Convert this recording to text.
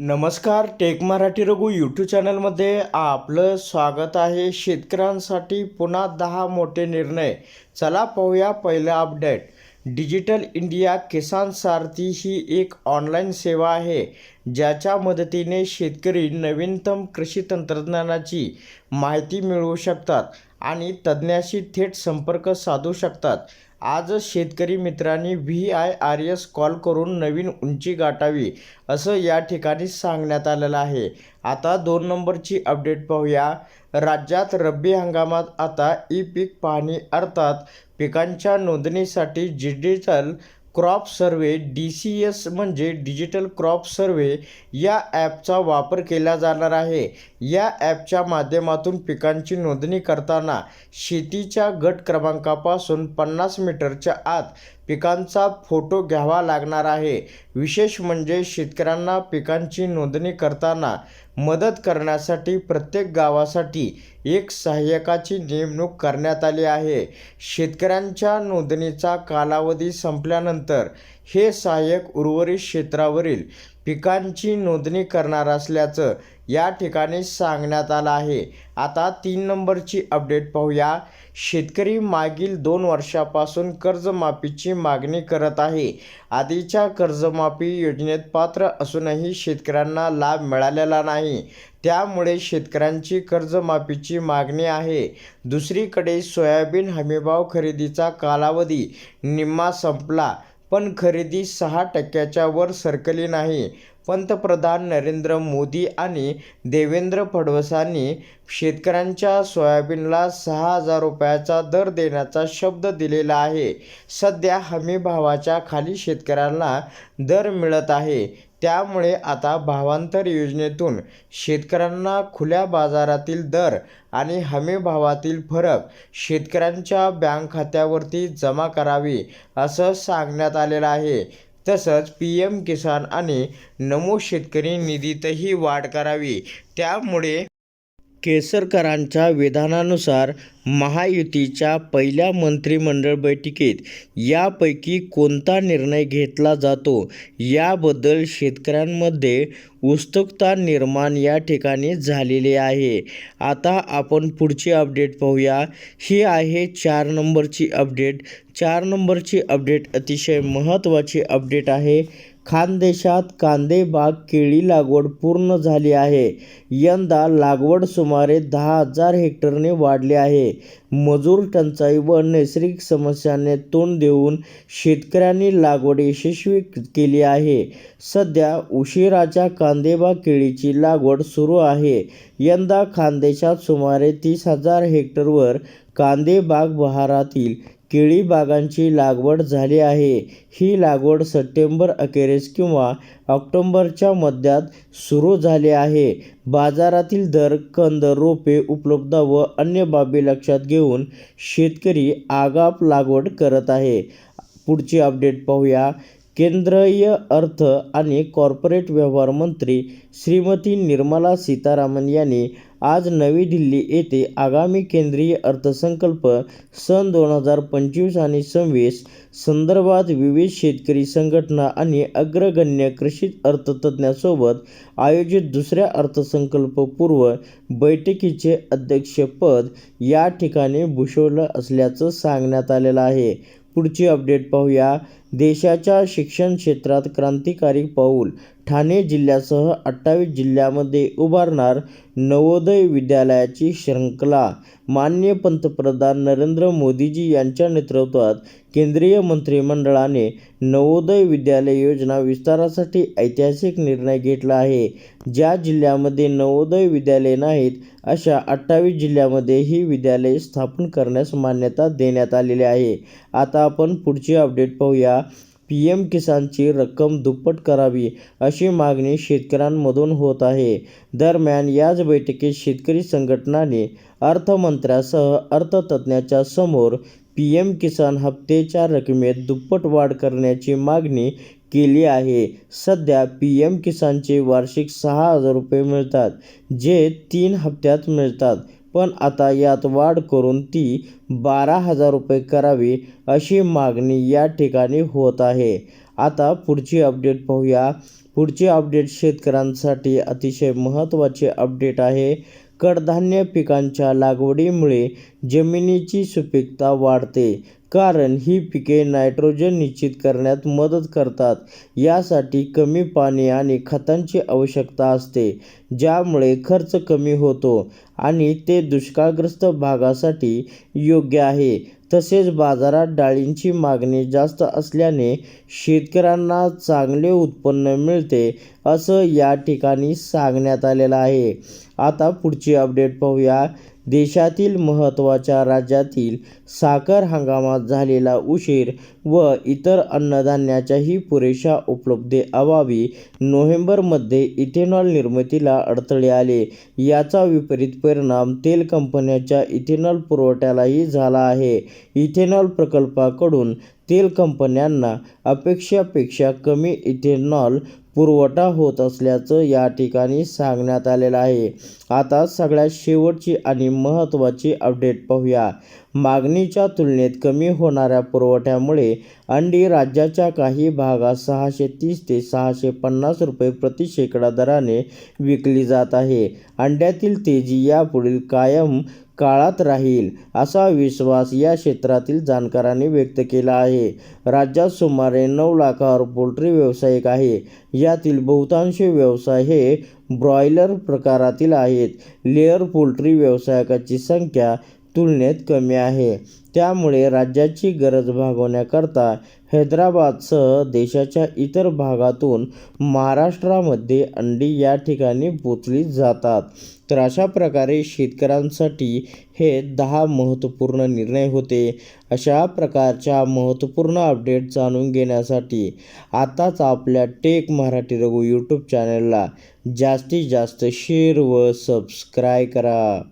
नमस्कार take Marathi Raghu YouTube चॅनलमध्ये आपलं स्वागत आहे. शेतकऱ्यांसाठी पुन्हा दहा मोठे निर्णय. चला पाहूया पहिलं update digital India Kisan Sarathi ही एक ऑनलाईन सेवा आहे ज्याच्या मदतीने शेतकरी नवीनतम कृषी तंत्रज्ञानाची माहिती मिळवू शकतात आणि तज्ज्ञाशी थेट संपर्क साधू शकतात. आज शेतकरी मित्रांनी V I R S call करून नवीन उंची गाठावी असं या ठिकाणी सांगण्यात आलेलं आहे. आता दोन नंबरची अपडेट पाहूया. राज्यात रब्बी हंगामात आता ई पीक पाहणी अर्थात पिकांच्या नोंदणीसाठी digital crop survey D C S म्हणजे डिजिटल क्रॉप सर्वे या ॲपचा वापर केला जाणार आहे. या ॲपच्या माध्यमातून पिकांची नोंदणी करताना शेतीच्या गट क्रमांकापासून पन्नास मीटरच्या आत पिकांचा फोटो घ्यावा लागणार आहे. विशेष म्हणजे शेतकऱ्यांना पिकांची नोंदणी करताना मदत करण्यासाठी प्रत्येक गावासाठी एक सहाय्यकाची नेमणूक करण्यात आली आहे. शेतकऱ्यांच्या नोंदणीचा कालावधी संपल्यानंतर हे सहाय्यक उर्वरित क्षेत्रावरील पिकांची नोंदणी करणार असल्याचं या ठिकाणी सांगण्यात आलं आहे. आता तीन नंबरची अपडेट पाहूया. शेतकरी मागील दोन वर्षापासून कर्जमाफीची मागणी करत आहे. आधीच्या कर्जमाफी योजनेत पात्र असूनही शेतकऱ्यांना लाभ मिळालेला नाही. त्यामुळे शेतकऱ्यांची कर्जमाफीची मागणी आहे. दुसरीकडे सोयाबीन हमीभाव खरेदीचा कालावधी निम्मा संपला. पण खरेदी सहा टक्क्याच्या वर सरकली नाही. पंतप्रधान नरेंद्र मोदी आणि देवेंद्र फडणवीसांनी शेतकऱ्यांच्या सोयाबीनला सहा हजार रुपयाचा दर देण्याचा शब्द दिलेला आहे. सध्या हमीभावाच्या खाली शेतकऱ्यांना दर मिळत आहे. त्यामुळे आता भावांतर योजनेतून शेतकऱ्यांना खुल्या बाजारातील दर आणि हमी भावातील फरक शेतकऱ्यांच्या बँक खात्यावरती जमा करावी असं सांगण्यात आलेलं आहे. तसंच पी एम किसान आणि नमो शेतकरी निधीतही वाढ करावी. त्यामुळे केसरकरांच्या विधानानुसार महायुतीच्या पहिल्या मंत्रिमंडळ बैठकीत यापैकी कोणता निर्णय घेतला जातो याबद्दल शेतकऱ्यांमध्ये उत्सुकता निर्माण या ठिकाणी झालेली आहे. आता आपण पुढची अपडेट पाहूया. ही आहे चार नंबरची अपडेट. चार नंबरची अपडेट अतिशय महत्त्वाची अपडेट आहे. खानदेशात कांदेबाग केळी लागवड पूर्ण झाली आहे. यंदा लागवड सुमारे दहा हजार हेक्टरने वाढली आहे. मजूर टंचाई व नैसर्गिक समस्यांना तोंड देऊन शेतकऱ्यांनी लागवड यशस्वी केली आहे. सध्या उशिराच्या कांदेबाग केळीची लागवड सुरू आहे. यंदा खानदेशात सुमारे तीस हजार हेक्टरवर कांदेबाग बहारातील केळी बागांची लागवड झाली आहे. ही लागवड सप्टेंबर अखेरीस किंवा ऑक्टोंबरच्या मध्यात सुरू झाली आहे. बाजारातील दर कंद रोपे उपलब्ध व अन्य बाबी लक्षात घेऊन शेतकरी आगाप लागवड करत आहे. पुढची अपडेट पाहूया. केंद्रीय अर्थ आणि कॉर्पोरेट व्यवहार मंत्री श्रीमती निर्मला सीतारामन यांनी आज नवी दिल्ली येथे आगामी केंद्रीय अर्थसंकल्प सन दोन हजार पंचवीस आणि सव्वीस संदर्भात विविध शेतकरी संघटना आणि अग्रगण्य कृषी अर्थतज्ज्ञांसोबत आयोजित दुसऱ्या अर्थसंकल्पपूर्व बैठकीचे अध्यक्षपद या ठिकाणी भूषवलं असल्याचं सांगण्यात आलेलं आहे. पुढची अपडेट पाहूया. देशाच्या शिक्षण क्षेत्रात क्रांतिकारी पाऊल ठाणे जिल्ह्यासह अठ्ठावीस जिल्ह्यामध्ये उभारणार नवोदय विद्यालयाची श्रृंखला मान्य पंतप्रधान नरेंद्र मोदीजी यांच्या नेतृत्वात केंद्रीय मंत्रिमंडळाने नवोदय विद्यालय योजना विस्तारासाठी ऐतिहासिक निर्णय घेतला आहे. ज्या जिल्ह्यामध्ये नवोदय विद्यालये नाहीत अशा अठ्ठावीस जिल्ह्यामध्ये ही विद्यालये स्थापन करण्यास मान्यता देण्यात आलेली आहे. आता आपण पुढची अपडेट पाहूया. पी एम किसानची रक्कम दुप्पट करावी अशी मागणी शेतकऱ्यांमधून होत आहे. दरम्यान याच बैठकीत शेतकरी संघटनाने अर्थमंत्र्यासह अर्थतज्ज्ञाच्या समोर पी एम किसान हप्तेच्या रकमेत दुप्पट वाढ करण्याची मागणी केली आहे. सध्या पी एम किसानचे वार्षिक सहा हजार रुपये मिळतात जे तीन हप्त्यात मिळतात. पण आता यात वाढ करून ती बारा हजार रुपये करावी अशी मागणी या ठिकाणी होत आहे. आता पुढची अपडेट पाहूया. पुढची अपडेट शेतकऱ्यांसाठी अतिशय महत्त्वाचे अपडेट आहे. कडधान्य पिकांच्या लागवडीमुळे जमिनीची सुपीकता वाढते कारण ही पिके नायट्रोजन निश्चित करण्यात मदत करतात. यासाठी कमी पाणी आणि खतांची आवश्यकता असते. ज्यामुळे खर्च कमी होतो आणि ते दुष्काळग्रस्त भागासाठी योग्य आहे. तसेच बाजारात डाळींची मागणी जास्त असल्याने शेतकऱ्यांना चांगले उत्पन्न मिळते असं या ठिकाणी सांगण्यात आलेलं आहे. आता पुढची अपडेट पाहूया. देशातील महत्त्वाच्या राज्यातील साखर हंगामात झालेला उशीर व इतर अन्नधान्याच्याही पुरेशा उपलब्धतेअभावी नोव्हेंबरमध्ये इथेनॉल निर्मितीला अडथळे आले. याचा विपरीत परिणाम तेल कंपन्याच्या इथेनॉल पुरवठ्यालाही झाला आहे. इथेनॉल प्रकल्पाकडून तेल कंपन्यांना अपेक्षापेक्षा कमी इथेनॉल पुरवठा होत असल्याचं या ठिकाणी सांगण्यात आलेलं आहे. आता सगळ्यात शेवटची आणि महत्त्वाची अपडेट पाहूया. मागणीच्या तुलनेत कमी होणाऱ्या पुरवठ्यामुळे अंडी राज्याच्या काही भागात सहाशे तीस ते सहाशे पन्नास रुपये प्रति शेकडा दराने विकली जात आहे. अंड्यातील तेजी यापुढील कायम काळात राहील असा विश्वास या क्षेत्रातील जाणकारांनी व्यक्त केला आहे. राज्यात सुमारे नऊ लाखावर पोल्ट्री व्यावसायिक आहे. यातील बहुतांश व्यवसाय हे ब्रॉयलर प्रकारातील आहेत. लेअर पोल्ट्री व्यावसायिकाची संख्या तुलनेत कमी आहे. त्यामुळे राज्याची गरज भागवण्याकरता हैदराबादसह देशाच्या इतर भागातून महाराष्ट्रामध्ये अंडी या ठिकाणी पोचली जातात. तर अशा प्रकारे शेतकऱ्यांसाठी हे दहा महत्त्वपूर्ण निर्णय होते. अशा प्रकारच्या महत्त्वपूर्ण अपडेट जाणून घेण्यासाठी आताच आपल्या टेक मराठी रघु यूट्यूब चॅनलला जास्तीत जास्त शेअर व सबस्क्राय करा.